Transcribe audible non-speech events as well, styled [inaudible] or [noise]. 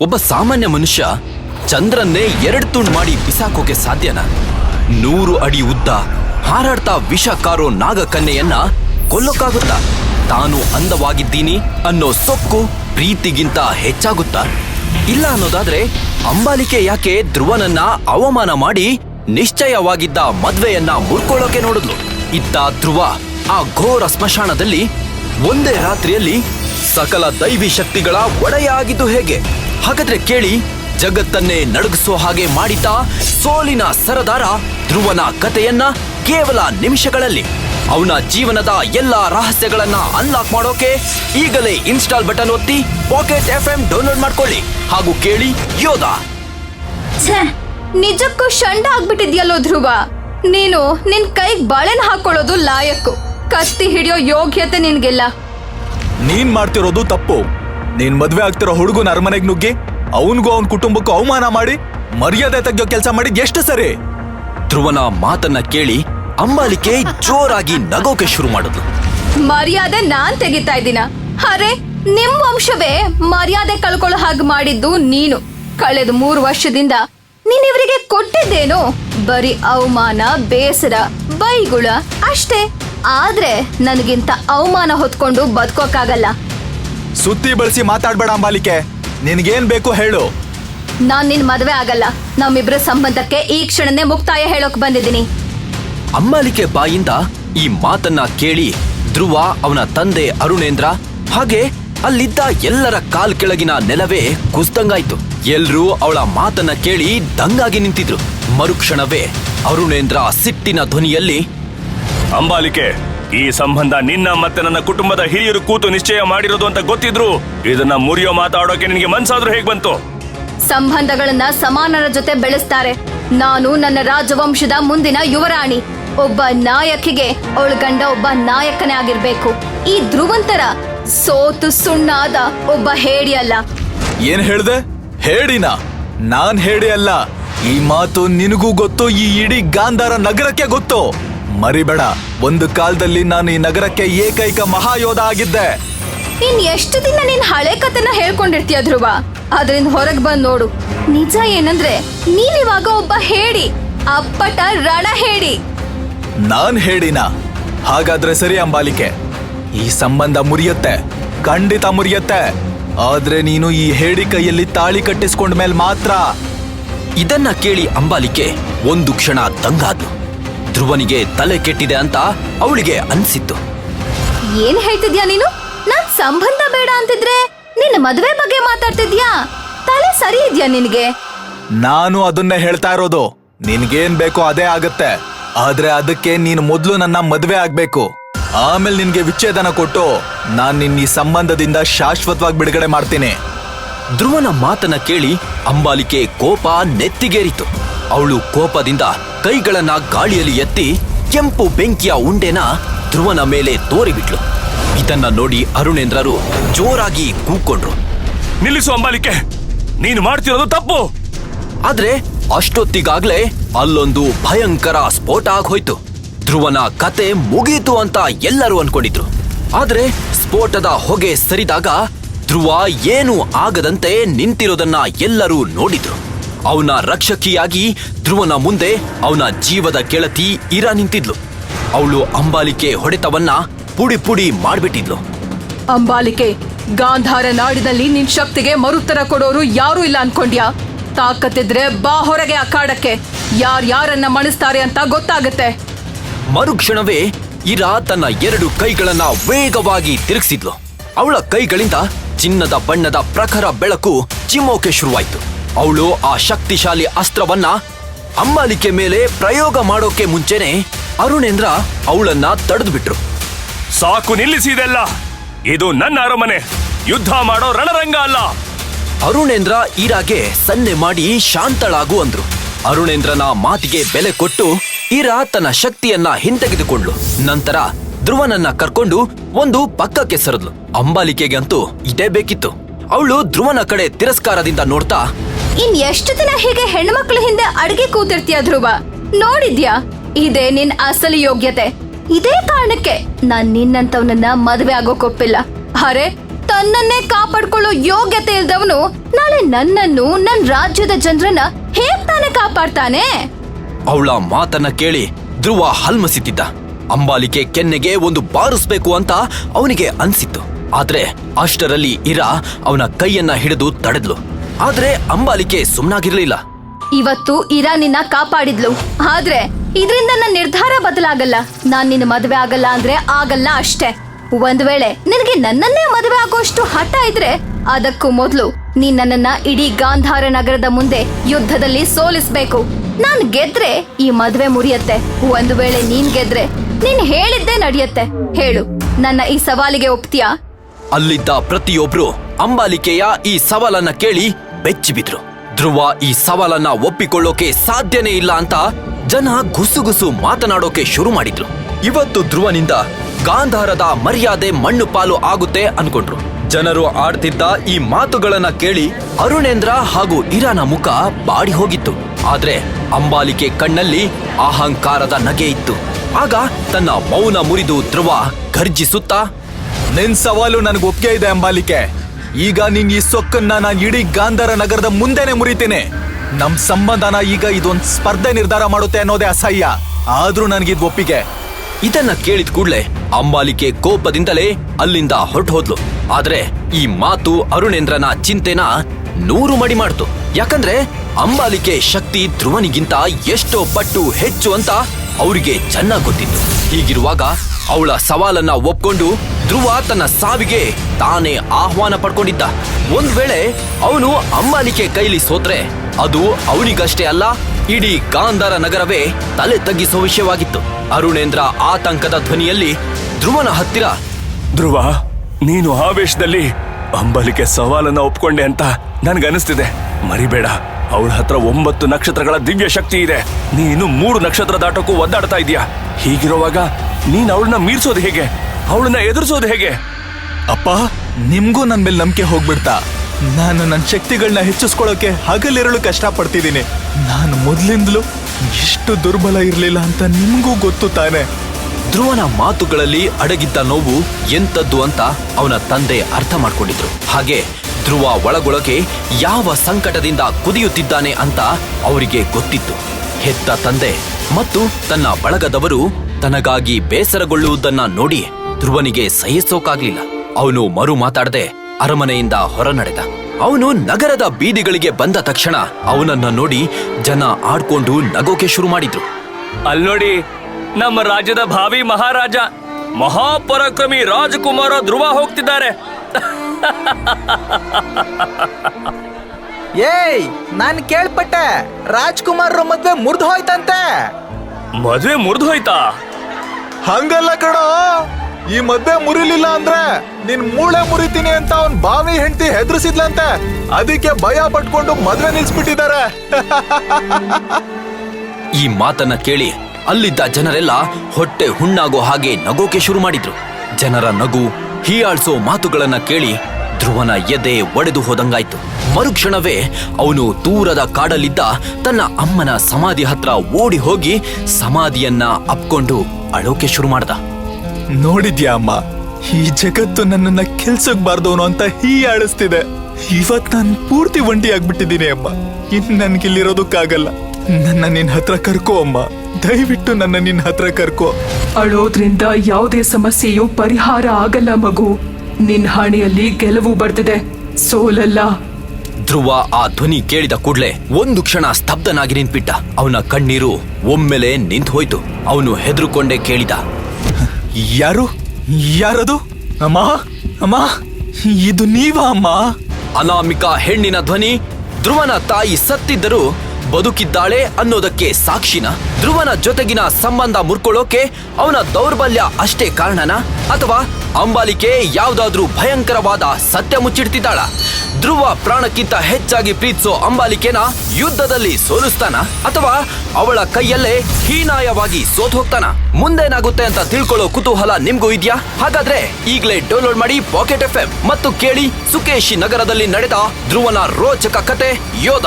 ಒಬ್ಬ ಸಾಮಾನ್ಯ ಮನುಷ್ಯ ಚಂದ್ರನ್ನೇ ಎರಡು ತುಂಡು ಮಾಡಿ ಬಿಸಾಕೋಕೆ ಸಾಧ್ಯನಾ? ನೂರು ಅಡಿ ಉದ್ದ ಹಾರಾಡ್ತಾ ವಿಷ ಕಾರೋ ನಾಗಕನ್ಯೆಯನ್ನ ತಾನು ಅಂದವಾಗಿದ್ದೀನಿ ಅನ್ನೋ ಸೊಕ್ಕು ಪ್ರೀತಿಗಿಂತ ಹೆಚ್ಚಾಗುತ್ತಾ? ಇಲ್ಲ ಅನ್ನೋದಾದ್ರೆ ಅಂಬಾಲಿಕೆ ಯಾಕೆ ಧ್ರುವನನ್ನ ಅವಮಾನ ಮಾಡಿ ನಿಶ್ಚಯವಾಗಿದ್ದ ಮದ್ವೆಯನ್ನ ಮುರ್ಕೊಳ್ಳೋಕೆ ನೋಡಿದ್ಲು? ಇತ್ತ ಧ್ರುವ ಆ ಘೋರ ಸ್ಮಶಾನದಲ್ಲಿ ಒಂದೇ ರಾತ್ರಿಯಲ್ಲಿ ಸಕಲ ದೈವಿ ಶಕ್ತಿಗಳ ಒಡೆಯ ಆಗಿದ್ದು ಹೇಗೆ? ಹಾಗಾದ್ರೆ ಕೇಳಿ ಜಗತ್ತನ್ನೇ ನಡುಗಿಸೋ ಹಾಗೆ ಮಾಡಿದ್ದ ಸೋಲಿನ ಸರದಾರ ಧ್ರುವನ ಕಥೆಯನ್ನ ಕೇವಲ ನಿಮಿಷಗಳಲ್ಲಿ ಅವನ ಜೀವನದ ಎಲ್ಲಾ ರಹಸ್ಯಗಳನ್ನ ಅನ್ಲಾಕ್ ಮಾಡೋಕೆ ಈಗಲೇ ಇನ್ಸ್ಟಾಲ್ ಬಟನ್ ಒತ್ತಿ ಪಾಕೆಟ್ ಎಫ್ ಎಂ ಡೌನ್ಲೋಡ್ ಮಾಡ್ಕೊಳ್ಳಿ ಹಾಗೂ ಕೇಳಿ ಯೋಧ. ಛೇ ನಿಜಕ್ಕೂ ಷಂಡ ಆಗ್ಬಿಟ್ಟಿದ್ಯಲ್ಲೋ ಧ್ರುವ? ನೀನು ನಿನ್ ಕೈಗ್ ಬಾಳೆನ ಹಾಕೊಳ್ಳೋದು ಲಾಯಕ್ಕು. ಕತ್ತಿ ಹಿಡಿಯೋ ಯೋಗ್ಯತೆ ನಿನ್ಗಿಲ್ಲ. ನೀನ್ ಮಾಡ್ತಿರೋದು ತಪ್ಪು. ನೀನ್ ಮದ್ವೆ ಆಗ್ತಿರೋ ಹುಡುಗನ ಅರಮನೆಗ್ ನುಗ್ಗಿ ಅವನ್ಗೂ ಅವನ್ ಕುಟುಂಬಕ್ಕೂ ಅವಮಾನ ಮಾಡಿ ಮರ್ಯಾದೆ ತೆಗೆಯೋ ಕೆಲಸ ಮಾಡಿದ್ ಎಷ್ಟು ಸರಿ? ಧ್ರುವನ ಮಾತನ್ನ ಕೇಳಿ ಅಂಬಾಲಿಕೆ ಜೋರಾಗಿ ನಗೋಕೆ ಶುರು ಮಾಡಿದ್ಲು. ಮರ್ಯಾದೆ ನಾನ್ ತೆಗಿತಾ ಇದ್ದೀನ. ಅರೆ ನಿಮ್ ವಂಶವೇ ಮರ್ಯಾದೆ ಕಳ್ಕೊಳ್ಳೋ ಹಾಗೆ ಮಾಡಿದ್ದು ನೀನು. ಕಳೆದ ಮೂರು ವರ್ಷದಿಂದ ನೀನ್ ಇವರಿಗೆ ಕೊಟ್ಟಿದ್ದೇನು? ಬರೀ ಅವಮಾನ ಬೇಸರ ಬೈಗುಳ ಅಷ್ಟೇ. ಆದ್ರೆ ನನಗಿಂತ ಅವಮಾನ ಹೊತ್ಕೊಂಡು ಬದುಕೋಕ್ಕಾಗಲ್ಲ ಸುತ್ತಿ ಬಳಸಿ ಮಾತಾಡ್ಬೇಡ ಅಂಬಾಲಿಕೆ. ನಿನ್ಗೇನ್ ಬೇಕು ಹೇಳು. ನಾನ್ ನಿನ್ ಮದ್ವೆ ಆಗಲ್ಲ. ನಮ್ಮಿಬ್ರ ಸಂಬಂಧಕ್ಕೆ ಈ ಕ್ಷಣನೇ ಮುಕ್ತಾಯ ಹೇಳೋಕ್ ಬಂದಿದ್ದೀನಿ. ಅಂಬಾಲಿಕೆ ಬಾಯಿಂದ ಈ ಮಾತನ್ನ ಕೇಳಿ ಧ್ರುವ ಅವನ ತಂದೆ ಅರುಣೇಂದ್ರ ಹಾಗೆ ಅಲ್ಲಿದ್ದ ಎಲ್ಲರ ಕಾಲ್ ಕೆಳಗಿನ ನೆಲವೇ ಕುಸ್ತಂಗಾಯ್ತು. ಎಲ್ರೂ ಅವಳ ಮಾತನ್ನ ಕೇಳಿ ದಂಗಾಗಿ ನಿಂತಿದ್ರು. ಮರುಕ್ಷಣವೇ ಅರುಣೇಂದ್ರ ಸಿಟ್ಟಿನ ಧ್ವನಿಯಲ್ಲಿ ಅಂಬಾಲಿಕೆ ಈ ಸಂಬಂಧ ನಿನ್ನ ಮತ್ತೆ ನನ್ನ ಕುಟುಂಬದ ಹಿರಿಯರು ಕೂತು ನಿಶ್ಚಯ ಮಾಡಿರೋದು ಅಂತ ಗೊತ್ತಿದ್ರು. ಇದನ್ನ ಮುರಿಯೋ ಮಾತಾಡೋಕೆ ನಿನಗೆ ಮನ್ಸಾದ್ರೂ ಹೇಗ್ ಬಂತು? ಸಂಬಂಧಗಳನ್ನ ಸಮಾನರ ಜೊತೆ ಬೆಳೆಸ್ತಾರೆ. ನಾನು ನನ್ನ ರಾಜವಂಶದ ಮುಂದಿನ ಯುವರಾಣಿ. ಒಬ್ಬ ನಾಯಕಿಗೆ ಅವಳ ಗಂಡ ಒಬ್ಬ ನಾಯಕನೇ ಆಗಿರ್ಬೇಕು. ಈ ಧ್ರುವಂತರ ಸೋತು ಸುಣ್ಣಾದ ಒಬ್ಬ ಹೇಡಿ ಅಲ್ಲ. ಏನ್ ಹೇಳ್ದೆ? ಹೇಳಿನ ನಾನ್ ಹೇಳಿ ಅಲ್ಲ. ಈ ಮಾತು ನಿನಗೂ ಗೊತ್ತು ಈ ಇಡೀ ಗಾಂಧಾರ ನಗರಕ್ಕೆ ಗೊತ್ತು. ಮರಿಬೇಡ. ಒಂದು ಕಾಲದಲ್ಲಿ ನಾನು ಈ ನಗರಕ್ಕೆ ಏಕೈಕ ಮಹಾಯೋಧ ಆಗಿದ್ದೆ. ಇನ್ ಎಷ್ಟು ದಿನ ನೀನ್ ಹಳೆ ಕತೆನ ಹೇಳ್ಕೊಂಡಿರ್ತೀಯ ಧ್ರುವ? ಅದ್ರಿಂದ ಹೊರಗ್ ಬಂದ್ ನೋಡು. ನಿಜ ಏನಂದ್ರೆ ನೀನಿವಾಗ ಒಬ್ಬ ಹೇಳಿ ಅಪ್ಪಟ ರಣ ಹೇಳಿ ನಾನ್ ಹೇಳಿನ ಹಾಗಾದ್ರೆ ಸರಿ ಅಂಬಾಲಿಕೆ. ಈ ಸಂಬಂಧ ಮುರಿಯುತ್ತೆ. ಖಂಡಿತ ಮುರಿಯುತ್ತೆ. ಆದ್ರೆ ನೀನು ಈ ಹೇಳಿ ಕೈಯಲ್ಲಿ ತಾಳಿ ಕಟ್ಟಿಸ್ಕೊಂಡ್ಮೇಲೆ ಮಾತ್ರ. ಇದನ್ನ ಕೇಳಿ ಅಂಬಾಲಿಕೆ ಒಂದು ಕ್ಷಣ ದಂಗಾದ್ಲು. ಧ್ರುವನಿಗೆ ತಲೆ ಕೆಟ್ಟಿದೆ ಅಂತ ಅವಳಿಗೆ ಅನ್ಸಿತ್ತು. ಏನ್ ಹೇಳ್ತಿದ್ಯಾ ನೀನು? ನನ್ ಸಂಬಂಧ ಬೇಡ ಅಂತಿದ್ರೆ ನಿನ್ನ ಮದುವೆ ಬಗ್ಗೆ ಮಾತಾಡ್ತಿದ್ಯಾ? ತಲೆ ಸರಿ ಇದ್ಯಾ ನಿನ್ಗೆ? ನಾನು ಅದನ್ನ ಹೇಳ್ತಾ ಇರೋದು. ನಿನ್ಗೇನ್ ಬೇಕೋ ಅದೇ ಆಗತ್ತೆ. ಆದ್ರೆ ಅದಕ್ಕೆ ನೀನು ಮೊದ್ಲು ನನ್ನ ಮದ್ವೆ ಆಗ್ಬೇಕು. ಆಮೇಲೆ ನಿನ್ಗೆ ವಿಚ್ಛೇದನ ಕೊಟ್ಟು ನಾನ್ ನಿನ್ನ ಈ ಸಂಬಂಧದಿಂದ ಶಾಶ್ವತವಾಗಿ ಬಿಡುಗಡೆ ಮಾಡ್ತೀನಿ. ಧ್ರುವನ ಮಾತನ್ನ ಕೇಳಿ ಅಂಬಾಲಿಕೆ ಕೋಪ ನೆತ್ತಿಗೇರಿತು. ಅವಳು ಕೋಪದಿಂದ ಕೈಗಳನ್ನ ಗಾಳಿಯಲ್ಲಿ ಎತ್ತಿ ಕೆಂಪು ಬೆಂಕಿಯ ಉಂಡೆನ ಧ್ರುವನ ಮೇಲೆ ತೋರಿಬಿಟ್ಲು. ಇದನ್ನ ನೋಡಿ ಅರುಣೇಂದ್ರರು ಜೋರಾಗಿ ಕೂಕೊಂಡ್ರು. ನಿಲ್ಲಿಸು ಅಂಬಾಲಿಕೆ ನೀನು ಮಾಡ್ತಿರೋದು ತಪ್ಪು. ಆದ್ರೆ ಅಷ್ಟೊತ್ತಿಗಾಗ್ಲೇ ಅಲ್ಲೊಂದು ಭಯಂಕರ ಸ್ಫೋಟ ಆಗೋಯ್ತು. ಧ್ರುವನ ಕತೆ ಮುಗೀತು ಅಂತ ಎಲ್ಲರೂ ಅನ್ಕೊಂಡಿದ್ರು. ಆದ್ರೆ ಸ್ಫೋಟದ ಹೊಗೆ ಸರಿದಾಗ ಧ್ರುವ ಏನು ಆಗದಂತೆ ನಿಂತಿರೋದನ್ನ ಎಲ್ಲರೂ ನೋಡಿದ್ರು. ಅವನ ರಕ್ಷಕಿಯಾಗಿ ಧ್ರುವನ ಮುಂದೆ ಅವನ ಜೀವದ ಗೆಳತಿ ಇರ ನಿಂತಿದ್ಲು. ಅವಳು ಅಂಬಾಲಿಕೆ ಹೊಡೆತವನ್ನ ಪುಡಿ ಪುಡಿ ಮಾಡ್ಬಿಟ್ಟಿದ್ಲು. ಅಂಬಾಲಿಕೆ ಗಾಂಧಾರ ನಾಡಿನಲ್ಲಿ ನಿನ್ ಶಕ್ತಿಗೆ ಮರುತ್ತರ ಕೊಡೋರು ಯಾರೂ ಇಲ್ಲ ಅನ್ಕೊಂಡ್ಯಾ? ತಾಕತ್ತಿದ್ರೆ ಬಾ ಹೊರಗೆ ಅಖಾಡಕ್ಕೆ. ಯಾರ್ ಯಾರನ್ನ ಮಣಿಸ್ತಾರೆ ಅಂತ ಗೊತ್ತಾಗತ್ತೆ. ಮರುಕ್ಷಣವೇ ಇರ ತನ್ನ ಎರಡು ಕೈಗಳನ್ನ ವೇಗವಾಗಿ ತಿರುಗಿಸಿದ್ಲು. ಅವಳ ಕೈಗಳಿಂದ ಚಿನ್ನದ ಬಣ್ಣದ ಪ್ರಖರ ಬೆಳಕು ಚಿಮ್ಮೋಕೆ ಶುರುವಾಯ್ತು. ಅವಳು ಆ ಶಕ್ತಿಶಾಲಿ ಅಸ್ತ್ರವನ್ನ ಅಂಬಾಲಿಕೆ ಮೇಲೆ ಪ್ರಯೋಗ ಮಾಡೋಕೆ ಮುಂಚೆನೆ ಅರುಣೇಂದ್ರ ಅವಳನ್ನ ತಡೆದು ಬಿಟ್ರು ಸಾಕು ನಿಲ್ಲಿಸಿ ಇದೆಲ್ಲ. ಇದು ನನ್ನ ಅರಮನೆ. ಯುದ್ಧ ಮಾಡೋ ರಣರಂಗ ಅಲ್ಲ. ಅರುಣೇಂದ್ರ ಈರಾಗೆ ಸನ್ನೆ ಮಾಡಿ ಶಾಂತಳಾಗು ಅಂದ್ರು. ಅರುಣೇಂದ್ರನ ಮಾತಿಗೆ ಬೆಲೆ ಕೊಟ್ಟು ಈರಾ ತನ್ನ ಶಕ್ತಿಯನ್ನ ಹಿಂತೆಗೆದುಕೊಂಡ್ಲು ನಂತರ ಧ್ರುವನನ್ನ ಕರ್ಕೊಂಡು ಒಂದು ಪಕ್ಕಕ್ಕೆ ಸರಿದ್ಲು. ಅಂಬಾಲಿಕೆಗಂತೂ ಇದೇ ಬೇಕಿತ್ತು. ಅವಳು ಧ್ರುವನ ಕಡೆ ತಿರಸ್ಕಾರದಿಂದ ನೋಡ್ತಾ ಇನ್ ಎಷ್ಟು ದಿನ ಹೀಗೆ ಹೆಣ್ಮಕ್ಳ ಹಿಂದೆ ಅಡಿಗೆ ಕೂತಿರ್ತೀಯ ಧ್ರುವ? ನೋಡಿದ್ಯಾ? ಇದೇ ನಿನ್ ಅಸಲಿ ಯೋಗ್ಯತೆ. ಇದೇ ಕಾರಣಕ್ಕೆ ನಾನ್ ನಿನ್ನಂತವನನ್ನ ಮದ್ವೆ ಆಗೋಕೊಪ್ಪಿಲ್ಲ ಅರೆ, ತನ್ನನ್ನೇ ಕಾಪಾಡ್ಕೊಳ್ಳೋ ಯೋಗ್ಯತೆ ಇಲ್ದವನು ನಾಳೆ ನನ್ನನ್ನು, ನನ್ ರಾಜ್ಯದ ಜನರನ್ನ ಹೇಗ್ ತಾನೇ ಕಾಪಾಡ್ತಾನೆ? ಅವಳ ಮಾತನ್ನ ಕೇಳಿ ಧ್ರುವ ಹಲ್ಮಸಿತಿದ್ದ. ಅಂಬಾಲಿಕೆ ಕೆನ್ನೆಗೆ ಒಂದು ಬಾರಿಸ್ಬೇಕು ಅಂತ ಅವನಿಗೆ ಅನ್ಸಿತ್ತು. ಆದ್ರೆ ಅಷ್ಟರಲ್ಲಿ ಇರಾ ಅವನ ಕೈಯನ್ನ ಹಿಡಿದು ತಡೆದ್ಲು. ಆದ್ರೆ ಅಂಬಾಲಿಕೆ ಸುಮ್ನಾಗಿರ್ಲಿಲ್ಲ. ಇವತ್ತು ಇರಾನಿನ ನಿನ್ನ ಕಾಪಾಡಿದ್ಲು. ಆದ್ರೆ ಇದರಿಂದ ನನ್ನ ನಿರ್ಧಾರ ಬದಲಾಗಲ್ಲ. ನಾನ್ ನಿನ್ನ ಮದ್ವೆ ಆಗಲ್ಲ ಅಂದ್ರೆ ಆಗಲ್ಲ ಅಷ್ಟೇ. ಒಂದ್ ವೇಳೆ ನಿನಗೆ ನನ್ನನ್ನೇ ಮದುವೆ ಆಗೋಷ್ಟು ಹಠ ಇದ್ರೆ ಅದಕ್ಕೂ ಮೊದ್ಲು ನೀನ್ ನನ್ನನ್ನ ಇಡೀ ಗಾಂಧಾರ ನಗರದ ಮುಂದೆ ಯುದ್ಧದಲ್ಲಿ ಸೋಲಿಸ್ಬೇಕು. ನಾನ್ ಗೆದ್ರೆ ಈ ಮದ್ವೆ ಮುರಿಯತ್ತೆ. ಒಂದ್ ವೇಳೆ ನೀನ್ ಗೆದ್ರೆ ನೀನ್ ಹೇಳಿದ್ದೇ ನಡೆಯತ್ತೆ. ಹೇಳು ನನ್ನ ಈ ಸವಾಲಿಗೆ ಒಪ್ತೀಯಾ? ಅಲ್ಲಿದ್ದ ಪ್ರತಿಯೊಬ್ರು ಅಂಬಾಲಿಕೆಯ ಈ ಸವಾಲನ್ನ ಕೇಳಿ ಬೆಚ್ಚಿ ಬಿದ್ರು ಧ್ರುವ ಈ ಸವಾಲನ್ನ ಒಪ್ಪಿಕೊಳ್ಳೋಕೆ ಸಾಧ್ಯನೇ ಇಲ್ಲ ಅಂತ ಜನ ಗುಸುಗುಸು ಮಾತನಾಡೋಕೆ ಶುರು ಮಾಡಿದ್ರು. ಇವತ್ತು ಧ್ರುವನಿಂದ ಗಾಂಧಾರದ ಮರ್ಯಾದೆ ಮಣ್ಣು ಪಾಲು ಆಗುತ್ತೆ ಅನ್ಕೊಂಡ್ರು. ಜನರು ಆಡ್ತಿದ್ದ ಈ ಮಾತುಗಳನ್ನ ಕೇಳಿ ಅರುಣೇಂದ್ರ ಹಾಗೂ ಇರಾನ ಮುಖ ಬಾಡಿ ಹೋಗಿತ್ತು. ಆದ್ರೆ ಅಂಬಾಲಿಕೆ ಕಣ್ಣಲ್ಲಿ ಅಹಂಕಾರದ ನಗೆ ಇತ್ತು. ಆಗ ತನ್ನ ಮೌನ ಮುರಿದು ಧ್ರುವ ಗರ್ಜಿಸುತ್ತಾ, ನಿನ್ ಸವಾಲು ನನಗೆ ಒಪ್ಪಿಗೆ ಇದೆ ಅಂಬಾಲಿಕೆ. ಈಗ ನಿನ್ ಈ ಸೊಕ್ಕನ್ನ ನಾನು ಇಡೀ ಗಾಂಧಾರ ನಗರದ ಮುಂದೆನೆ ಮುರಿತೇನೆ. ನಮ್ ಸಂಬಂಧನ ಈಗ ಇದೊಂದ್ ಸ್ಪರ್ಧೆ ನಿರ್ಧಾರ ಮಾಡುತ್ತೆ ಅನ್ನೋದೇ ಅಸಹ್ಯ. ಆದ್ರೂ ನನಗಿದ್ ಒಪ್ಪಿಗೆ. ಇದನ್ನ ಕೇಳಿದ ಕೂಡ್ಲೆ ಅಂಬಾಲಿಕೆ ಕೋಪದಿಂದಲೇ ಅಲ್ಲಿಂದ ಹೊರಟು ಹೋದ್ಲು. ಆದ್ರೆ ಈ ಮಾತು ಅರುಣೇಂದ್ರನ ಚಿಂತೆನ ನೂರು ಮಡಿ ಮಾಡ್ತು. ಯಾಕಂದ್ರೆ ಅಂಬಾಲಿಕೆ ಶಕ್ತಿ ಧ್ರುವನಿಗಿಂತ ಎಷ್ಟೋ ಪಟ್ಟು ಹೆಚ್ಚು ಅಂತ ಅವರಿಗೆ ಚೆನ್ನಾಗ್ ಗೊತ್ತಿತ್ತು. ಹೀಗಿರುವಾಗ ಅವಳ ಸವಾಲನ್ನ ಒಪ್ಕೊಂಡು ಧ್ರುವ ತನ್ನ ಸಾವಿಗೆ ತಾನೇ ಆಹ್ವಾನ ಪಡ್ಕೊಂಡಿದ್ದ. ಒಂದ್ ವೇಳೆ ಅವನು ಅಂಬಾಲಿಕೆ ಕೈಲಿ ಸೋತ್ರೆ, ಅದು ಅವನಿಗಷ್ಟೇ ಅಲ್ಲ, ಇಡೀ ಗಾಂಧಾರ ನಗರವೇ ತಲೆ ತಗ್ಗಿಸುವ ವಿಷಯವಾಗಿತ್ತು. ಅರುಣೇಂದ್ರ ಆತಂಕದ ಧ್ವನಿಯಲ್ಲಿ ಧ್ರುವನ ಹತ್ತಿರ, ಧ್ರುವ, ನೀನು ಆವೇಶದಲ್ಲಿ ಅಂಬಲಿಕೆ ಸವಾಲನ್ನ ಒಪ್ಕೊಂಡೆ ಅಂತ ನನ್ಗನಿಸ್ತಿದೆ ಮರಿಬೇಡ. ಅವಳ ಹತ್ರ ಒಂಬತ್ತು ನಕ್ಷತ್ರಗಳ ದಿವ್ಯ ಶಕ್ತಿ ಇದೆ. ನೀನು ಮೂರು ನಕ್ಷತ್ರ ದಾಟಕ್ಕೂ ಒದ್ದಾಡ್ತಾ ಇದೀಯ ಹೀಗಿರುವಾಗ ನೀನ್ ಅವಳನ್ನ ಮೀರ್ಸೋದು ಹೇಗೆ? ಅವಳನ್ನ ಎದುರಿಸೋದು ಹೇಗೆ? ಅಪ್ಪ ನಿಮ್ಗೂ ನನ್ ಮೇಲೆ ನಂಬಿಕೆ ಹೋಗ್ಬಿಡ್ತಾ. ನಾನು ನನ್ನ ಶಕ್ತಿಗಳನ್ನ ಹೆಚ್ಚಿಸ್ಕೊಳ್ಳೋಕೆ ಹಗಲಿರಲು ಕಷ್ಟಪಡ್ತಿದ್ದೀನಿ. ನಾನು ಮೊದಲಿಂದಲೂ ಎಷ್ಟು ದುರ್ಬಲ ಇರಲಿಲ್ಲ ಅಂತ ನಿಮಗೂ ಗೊತ್ತು ತಾನೆ. ಧ್ರುವನ ಮಾತುಗಳಲ್ಲಿ ಅಡಗಿದ್ದ ನೋವು ಎಂತದ್ದು ಅಂತ ಅವನ ತಂದೆ ಅರ್ಥ ಮಾಡ್ಕೊಂಡಿದ್ರು. ಹಾಗೆ ಧ್ರುವ ಒಳಗೊಳಗೆ ಯಾವ ಸಂಕಟದಿಂದ ಕುದಿಯುತ್ತಿದ್ದಾನೆ ಅಂತ ಅವರಿಗೆ ಗೊತ್ತಿತ್ತು. ಹೆತ್ತ ತಂದೆ ಮತ್ತು ತನ್ನ ಬಳಗದವರು ತನಗಾಗಿ ಬೇಸರಗೊಳ್ಳುವುದನ್ನ ನೋಡಿ ಧ್ರುವನಿಗೆ ಸಹಿಸೋಕಾಗ್ಲಿಲ್ಲ. ಅವನು ಮರು ಮಾತಾಡದೆ ಅರಮನೆಯಿಂದ ಹೊರ ನಡೆದ ಅವನು ನಗರದ ಬೀದಿಗಳಿಗೆ ಬಂದ ತಕ್ಷಣ ಅವನನ್ನ ನೋಡಿ ಜನ ಆಡ್ಕೊಂಡು ನಗೋಕೆ ಶುರು ಮಾಡಿದ್ರು. ಅಲ್ನೋಡಿ ನಮ್ಮ ರಾಜ್ಯದ ಭಾವಿ ಮಹಾರಾಜ, ಮಹಾಪರಾಕ್ರಮಿ ರಾಜಕುಮಾರ ಧ್ರುವ ಹೋಗ್ತಿದ್ದಾರೆ. [laughs] ಏಯ್ ನಾನು ಕೇಳ್ಪಟ್ಟೆ. ರಾಜ್ಕುಮಾರ್ ಮದ್ವೆ ಮುರಿದು ಹೋಯ್ತಂತೆ. ಮದ್ವೆ ಮುರಿದು ಹೋಯ್ತಾ? ಹಂಗಲ್ಲ ಕಣೋ. ಈ ಮದ್ವೆ ಮುರಿಲಿಲ್ಲ ಅಂದ್ರೆ ನಿನ್ ಮೂಳೆ ಮುರಿತೀನಿ ಅಂತ ಅವನ್ ಬಾವಿ ಹೆಂಡತಿ ಹೆದರ್ಸಿದ್ಲಂತೆ. ಅದಕ್ಕೆ ಭಯ ಪಟ್ಕೊಂಡು ಮದ್ವೆ ನಿಲ್ಸ್ಬಿಟ್ಟಿದ್ದಾರೆ. [laughs] ಈ ಮಾತನ್ನ ಕೇಳಿ ಅಲ್ಲಿದ್ದ ಜನರೆಲ್ಲ ಹೊಟ್ಟೆ ಹುಣ್ಣಾಗೋ ಹಾಗೆ ನಗೋಕೆ ಶುರು ಮಾಡಿದ್ರು. ಜನರ ನಗು ಹೀಯಾಳ್ಸೋ ಮಾತುಗಳನ್ನ ಕೇಳಿ ಧ್ರುವನ ಎದೆ ಒಡೆದು ಹೋದಂಗಾಯ್ತು. ಮರುಕ್ಷಣವೇ ಅವನು ದೂರದ ಕಾಡಲ್ಲಿದ್ದ ತನ್ನ ಅಮ್ಮನ ಸಮಾಧಿ ಹತ್ರ ಓಡಿ ಹೋಗಿ ಸಮಾಧಿಯನ್ನ ಅಪ್ಕೊಂಡು ಅಳೋಕೆ ಶುರು ಮಾಡ್ದ. ನೋಡಿದ್ಯಾ ಅಮ್ಮ? ಈ ಜಗತ್ತು ನನ್ನನ್ನ ಕೆಲ್ಸಕ್ ಬಾರ್ದವನು ಅಂತ ಹೀ ಆಳಿಸ್ತಿದೆ ಇವತ್ ನಾನು ಪೂರ್ತಿ ಒಂಟಿ ಆಗ್ಬಿಟ್ಟಿದ್ದೀನಿ ಅಮ್ಮ. ಇನ್ ನನ್ಗಿಲ್ಲಿರೋದಕ್ಕಾಗಲ್ಲ. ನನ್ನ ನಿನ್ ಹತ್ರ ಕರ್ಕೋ ಅಮ್ಮ. ದಯವಿಟ್ಟು ನನ್ನ ನಿನ್ನ ಹತ್ರ ಕರ್ಕೋ. ಅಳೋದ್ರಿಂದ ಯಾವುದೇ ಸಮಸ್ಯೆಯು ಪರಿಹಾರ ಆಗಲ್ಲ ಮಗು. ನಿನ್ ಹಣೆಯಲ್ಲಿ ಗೆಲುವು ಬರ್ತಿದೆ. ಸೋಲಲ್ಲ. ಧ್ರುವ ಆ ಧ್ವನಿ ಕೇಳಿದ ಕೂಡ್ಲೆ ಒಂದು ಕ್ಷಣ ಸ್ತಬ್ಧನಾಗಿ ನಿಂತ್ಬಿಟ್ಟ. ಅವನ ಕಣ್ಣೀರು ಒಮ್ಮೆಲೆ ನಿಂತು ಹೋಯ್ತು. ಅವನು ಹೆದರುಕೊಂಡೇ ಕೇಳಿದ. ಯಾರು? ಯಾರದು? ಅಮ್ಮ? ಅಮ್ಮ? ಇದು ನೀವಾ ಅಮ್ಮ? ಅನಾಮಿಕ ಹೆಣ್ಣಿನ ಧ್ವನಿ. ಧ್ರುವನ ತಾಯಿ ಸತ್ತಿದ್ದರೂ ಬದುಕಿದ್ದಾಳೆ ಅನ್ನೋದಕ್ಕೆ ಸಾಕ್ಷಿನ? ಧ್ರುವನ ಜೊತೆಗಿನ ಸಂಬಂಧ ಮುರ್ಕೊಳ್ಳೋಕೆ ಅವನ ದೌರ್ಬಲ್ಯ ಅಷ್ಟೇ ಕಾರಣನ? ಅಥವಾ ಅಂಬಾಲಿಕೆ ಯಾವ್ದಾದ್ರೂ ಭಯಂಕರವಾದ ಸತ್ಯ ಮುಚ್ಚಿಡ್ತಿದ್ದಾಳ? ಧ್ರುವ ಪ್ರಾಣಕ್ಕಿಂತ ಹೆಚ್ಚಾಗಿ ಪ್ರೀತಿಸೋ ಅಂಬಾಲಿಕೆನ ಯುದ್ಧದಲ್ಲಿ ಸೋಲಿಸ್ತಾನ? ಅಥವಾ ಅವಳ ಕೈಯಲ್ಲೇ ಹೀನಾಯವಾಗಿ ಸೋತ್ ಹೋಗ್ತಾನ? ಮುಂದೇನಾಗುತ್ತೆ ಅಂತ ತಿಳ್ಕೊಳ್ಳೋ ಕುತೂಹಲ ನಿಮ್ಗೂ ಇದ್ಯಾ? ಹಾಗಾದ್ರೆ ಈಗಲೇ ಡೌನ್ಲೋಡ್ ಮಾಡಿ ಪಾಕೆಟ್ ಎಫ್ ಮತ್ತು ಕೇಳಿ ಸುಕೇಶಿ ನಗರದಲ್ಲಿ ನಡೆದ ಧ್ರುವನ ರೋಚಕ ಕತೆ ಯೋಧ.